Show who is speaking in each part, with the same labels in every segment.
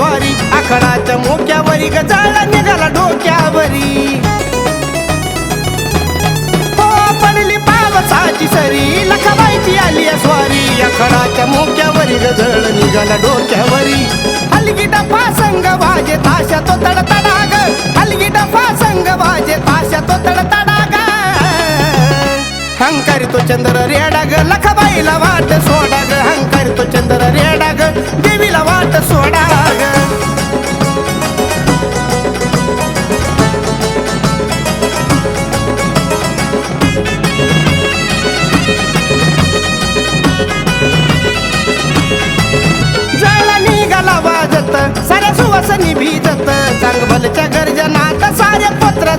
Speaker 1: स्वारी आखडाच्या मोक्यावरी ग निघाला डोक्यावरी. हो पडली पावसाची सरी लखबाईची आली स्वारी. आखडाच्या मोक्यावरी गजळ निघाला डोक्यावरी. हलगी डफा संग वाजे ताशा तो तडतडाग. हलगी डफा संग वाजे ताशा तो तडतडाग. हंकारी तो चंद्र रेडाग ग वाट सोडाग.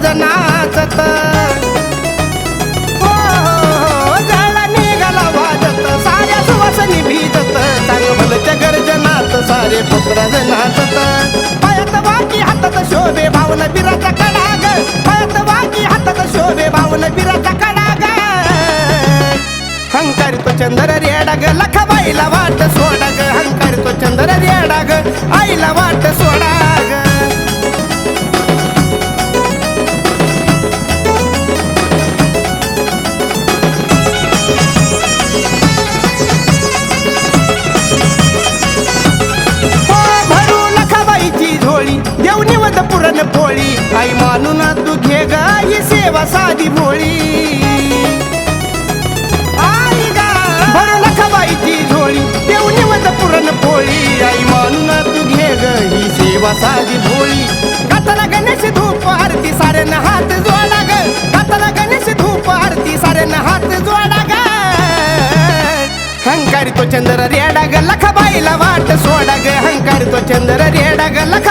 Speaker 1: साऱ्या पत्र जनाचत हो, जायला निघाला वाजत साऱ्या सुवासनी भिजत चांगभलच्या गर्जनात सारे पत्र जनाचत पायात वाकी हातात शोभे भावना बिराचा कडाग. पायात वाकी हातात शोभे भावना बिराचा कडाग. हंकार तो चंद्र रेडा ग लखाबाईला वाट सोडा ग हंकार तो चंद्र रेडा ग आईला वाट सोडा झोळी देव निवत पुरण पोळी आई मानून तू घे ग ही सेवा साधी भोळी. आई गा भरू लखाबाईची झोळी. देव निवत पुरण पोळी आई मानून तू घे ग ही सेवा साधी भोळी. कातला गणेश धूप आरती साऱ्यानं हात जोडा ग. कातला गणेश धूप आरती साऱ्यानं हात जोडा ग. हंकारी तो चंद्र रेडा ग लखाबाईला वाट सोडा ग. हंकारी तो चंद्र रेडा ग लखाबाईला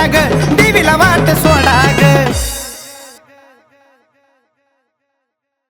Speaker 1: देवीला वाट सोडा